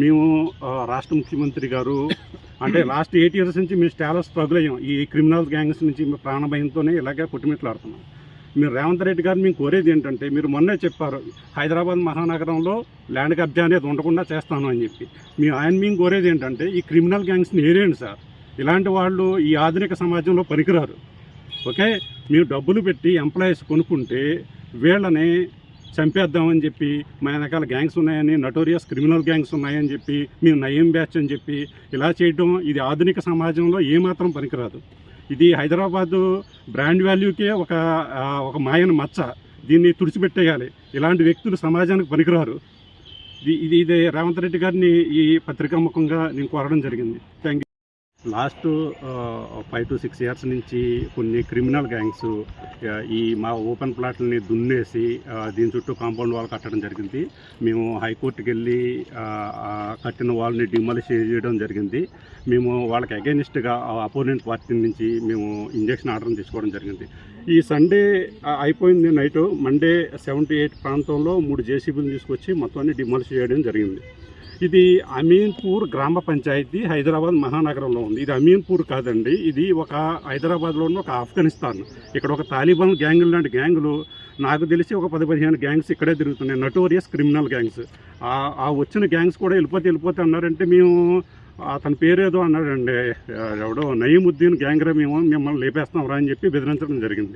మేము రాష్ట్ర ముఖ్యమంత్రి గారు అంటే లాస్ట్ ఎయిట్ ఇయర్స్ నుంచి మేము చాలా స్ట్రగుల్ అయ్యాం. ఈ క్రిమినల్ గ్యాంగ్స్ నుంచి మేము ప్రాణ భయంతోనే ఇలాగే పుట్టిమిట్లాడుతున్నాం మీరు రేవంత్ రెడ్డి గారు మేము కోరేది ఏంటంటే మీరు మొన్నే చెప్పారు హైదరాబాద్ మహానగరంలో ల్యాండ్ కబ్జా అనేది ఉండకుండా చేస్తాను అని చెప్పి. మీ ఆయన మేము కోరేది ఏంటంటే ఈ క్రిమినల్ గ్యాంగ్స్ని ఏరేయండి సార్. ఇలాంటి వాళ్ళు ఈ ఆధునిక సమాజంలో పనికిరారు. ఓకే? మీరు డబ్బులు పెట్టి ఎంప్లాయీస్ కొనుక్కుంటే వీళ్ళని చంపేద్దామని చెప్పి మా వెనకాల గ్యాంగ్స్ ఉన్నాయని నటోరియస్ క్రిమినల్ గ్యాంగ్స్ ఉన్నాయని చెప్పి మేము నయం బ్యాచ్ అని చెప్పి ఇలా చేయడం ఇది ఆధునిక సమాజంలో ఏమాత్రం పనికిరాదు. ఇది హైదరాబాదు బ్రాండ్ వాల్యూకే ఒక ఒక మాయన మచ్చ. దీన్ని తుడిచిపెట్టేయాలి. ఇలాంటి వ్యక్తులు సమాజానికి పనికిరారు. ఇది ఇది ఇది రేవంత్ రెడ్డి గారిని ఈ పత్రికాముఖంగా నేను కోరడం జరిగింది. Thank you last five to six years నుంచి కొన్ని క్రిమినల్ గ్యాంగ్స్ ఈ మా ఓపెన్ ప్లాట్లని దున్నేసి దీని చుట్టూ కాంపౌండ్ వాల్ కట్టడం జరిగింది. మేము హైకోర్టుకి వెళ్ళి కట్టిన వాళ్ళని డిమాలిష్ చేయడం జరిగింది. మేము వాళ్ళకి అగైనిస్ట్గా అపోనెంట్ పార్టీ నుంచి మేము ఇంజక్షన్ ఆర్డర్ తీసుకోవడం జరిగింది. ఈ సండే అయిపోయింది నైట్ మండే సెవెంటీ ఎయిట్ ప్రాంతంలో మూడు జేసీబీలు తీసుకొచ్చి మొత్తాన్ని డిమాలిష్ చేయడం జరిగింది. ఇది అమీన్పూర్ గ్రామ పంచాయతీ హైదరాబాద్ మహానగరంలో ఉంది. ఇది అమీన్పూర్ కాదండి. ఇది ఒక హైదరాబాద్లో ఉన్న ఒక ఆఫ్ఘనిస్తాన్. ఇక్కడ ఒక తాలిబాన్ గ్యాంగులు లాంటి గ్యాంగులు నాకు తెలిసి ఒక పది పదిహేను గ్యాంగ్స్ ఇక్కడే తిరుగుతున్నాయి. Notorious criminal gangs. ఆ- వచ్చిన గ్యాంగ్స్ కూడా వెళ్ళిపోతే వెళ్ళిపోతే అన్నారంటే మేము అతని పేరు ఏదో అన్నాడండి. ఎవడో నయీముద్దీన్ గ్యాంగ్రా మేము మిమ్మల్ని లేపేస్తాం రా అని చెప్పి బెదిరించడం జరిగింది.